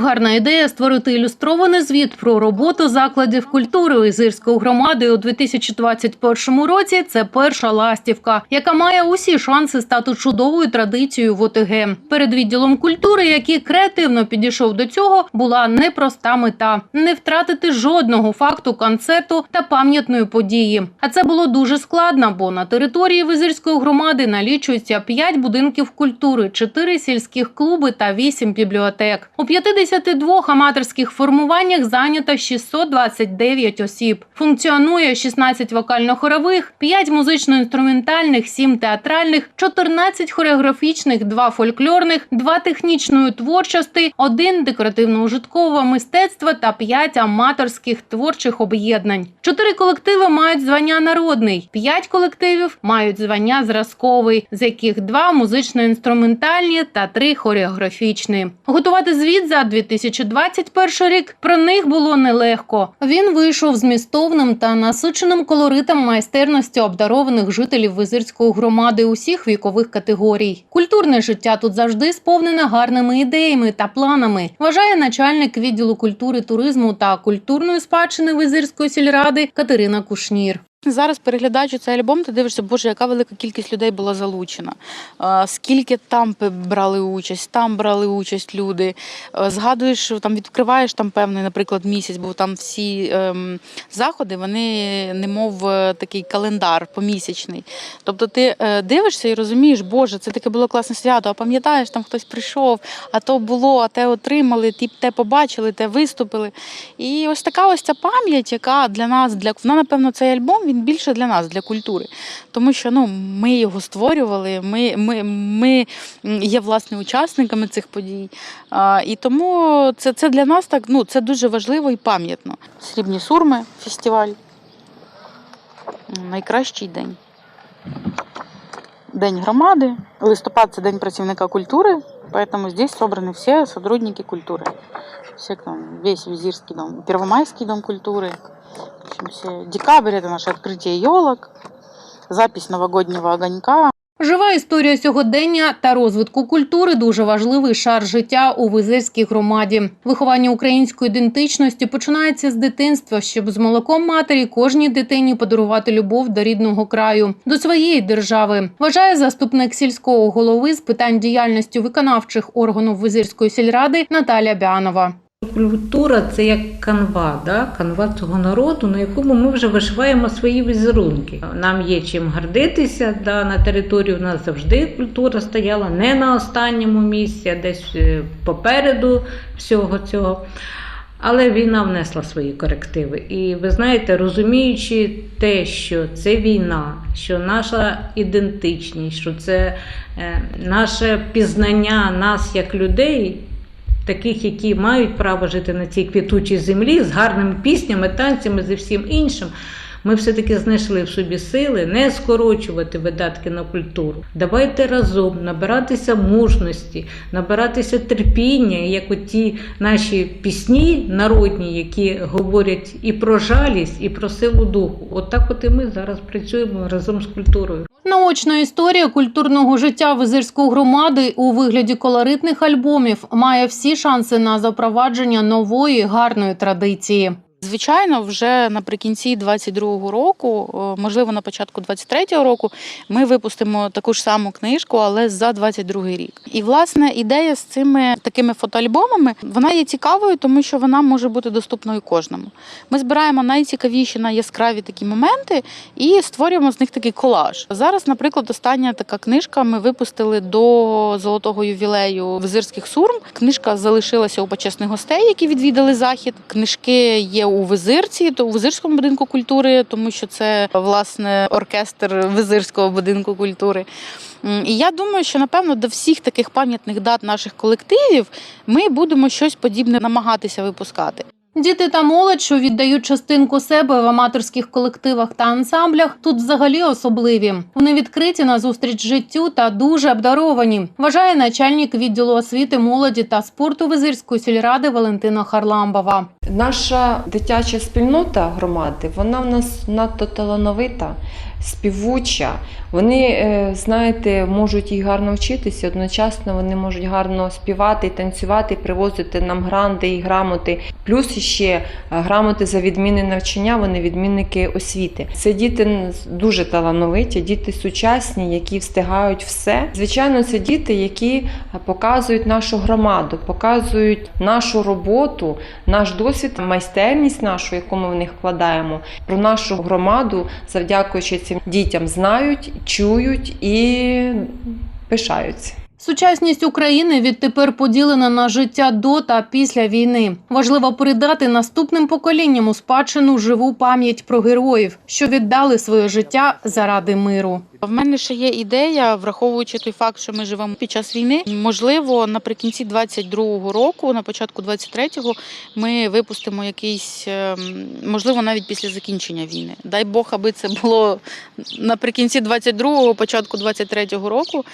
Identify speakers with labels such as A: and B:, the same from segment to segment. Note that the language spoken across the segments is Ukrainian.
A: Гарна ідея створити ілюстрований звіт про роботу закладів культури Ізирської громади у 2021 році. Це перша ластівка, яка має усі шанси стати чудовою традицією в ОТГ. Перед відділом культури, який креативно підійшов до цього, була непроста мета не втратити жодного факту концерту та пам'ятної події. А це було дуже складно, бо на території Визирської громади налічується 5 будинків культури, 4 сільських клуби та 8 бібліотек. У 52 аматорських формуваннях зайнято 629 осіб. Функціонує 16 вокально-хорових, 5 музично-інструментальних, 7 театральних, 14 хореографічних, 2 фольклорних, 2 технічної творчості, 1 декоративно-ужиткового мистецтва та 5 аматорських творчих об'єднань. Чотири колективи мають звання народний, 5 колективів мають звання зразковий, з яких 2 музично-інструментальні та 3 хореографічні. Готувати звіт за 2021 рік про них було нелегко. Він вийшов змістовним та насиченим колоритом майстерності обдарованих жителів Визирської громади усіх вікових категорій. Культурне життя тут завжди сповнене гарними ідеями та планами. Вважає начальник відділу культури, туризму та культурної спадщини Визирської сільради Катерина Кушнір.
B: Зараз переглядаючи цей альбом, ти дивишся, боже, яка велика кількість людей була залучена. Скільки там брали участь, там брали участь люди. Згадуєш, там відкриваєш там певний, наприклад, місяць, бо там всі ем, заходи, вони немов е, такий календар помісячний. Тобто ти е, дивишся і розумієш, боже, це таке було класне свято. А пам'ятаєш, там хтось прийшов, а то було, а те отримали, ті те побачили, те виступили. І ось така ось ця пам'ять, яка для нас, для вона, напевно, цей альбом він більше для нас, для культури. Тому що ну, ми його створювали, ми, ми, ми м, є власне учасниками цих подій. А, і тому це, це для нас так, ну, це дуже важливо і пам'ятно. Срібні сурми, фестиваль. М, Найкращий день. День громади. Листопад це день працівника культури, поэтому здесь собраны все сотрудники культуры. Все, кто, весь Визирский дом, Первомайский дом культуры. Декабрь это наше открытие елок, запись новогоднего огонька.
A: Жива історія сьогодення та розвитку культури дуже важливий шар життя у Визирській громаді. Виховання української ідентичності починається з дитинства, щоб з молоком матері кожній дитині подарувати любов до рідного краю, до своєї держави. Вважає заступник сільського голови з питань діяльності виконавчих органів Визирської сільради Наталя Бянова.
C: Культура це як канва, да? канва цього народу, на якому ми вже вишиваємо свої візерунки. Нам є чим гордитися. Да? На території у нас завжди культура стояла не на останньому місці, а десь е, попереду всього цього. Але війна внесла свої корективи. І ви знаєте, розуміючи те, що це війна, що наша ідентичність, що це е, наше пізнання нас як людей, таких, які мають право жити на цій квітучій землі з гарними піснями, танцями зі всім іншим. Ми все-таки знайшли в собі сили не скорочувати видатки на культуру. Давайте разом набиратися мужності, набиратися терпіння, як от ті наші пісні народні, які говорять і про жалість, і про силу духу. От от і ми зараз працюємо разом з культурою.
A: Наочна історія культурного життя Визирської громади у вигляді колоритних альбомів має всі шанси на запровадження нової гарної традиції.
B: Звичайно, вже наприкінці 22-го року, е, можливо, на початку 23-го року, ми випустимо таку ж саму книжку, але за 22-й рік. І власне ідея з цими такими фотоальбомами вона є цікавою, тому що вона може бути доступною кожному. Ми збираємо найцікавіші, найяскраві такі моменти і створюємо з них такий колаж. Зараз, наприклад, остання така книжка ми випустили до золотого ювілею визирських сурм. Книжка залишилася у почесних гостей, які відвідали захід. Книжки є у Визирці, то у Визирському будинку культури, тому що це власне оркестр Визирського будинку культури. І я думаю, що напевно до всіх таких пам'ятних дат наших колективів ми будемо щось подібне намагатися випускати.
A: Діти та молодь, що віддають частинку себе в аматорських колективах та ансамблях, тут взагалі особливі. Вони відкриті на зустріч життю та дуже обдаровані. Вважає начальник відділу освіти, молоді та спорту Визирської сільради Валентина Харламбова.
D: Наша дитяча спільнота громади, вона в нас надто талановита, співуча. Вони, е, знаєте, можуть і гарно вчитися, одночасно вони можуть гарно співати танцювати, привозити нам гранди і грамоти. Плюс ще е, грамоти за відмінне навчання, вони відмінники освіти. Це діти дуже талановиті, діти сучасні, які встигають все. Звичайно, це діти, які е, показують нашу громаду, показують нашу роботу, наш досвід, майстерність нашу, яку ми в них вкладаємо. Про нашу громаду, завдякуючи цим дітям, знають, чують і пишаються.
A: Сучасність України відтепер поділена на життя до та після війни. Важливо передати наступним поколінням у спадщину живу пам'ять про героїв, що віддали своє життя заради миру.
B: В мене ще є ідея, враховуючи той факт, що ми живемо під час війни. Можливо, наприкінці 22-го року, на початку 23-го, ми випустимо якийсь, ем, можливо, навіть після закінчення війни. Дай Бог, аби це було наприкінці 22-го, початку 23-го року.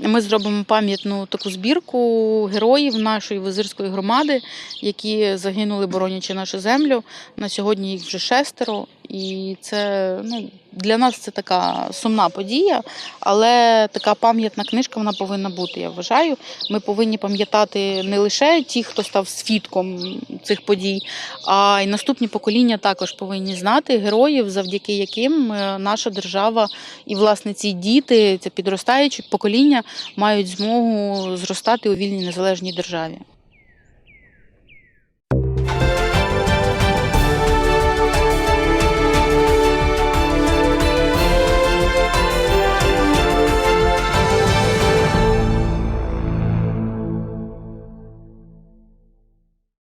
B: Ми зробимо пам'ятну таку збірку героїв нашої визирської громади, які загинули, боронячи нашу землю. На сьогодні їх вже шестеро. І це ну, для нас це така сумна подія, але така пам'ятна книжка вона повинна бути. Я вважаю. Ми повинні пам'ятати не лише ті, хто став свідком цих подій, а й наступні покоління також повинні знати героїв, завдяки яким е, наша держава і власне ці діти, це підростаючі покоління, мають змогу зростати у вільній незалежній державі.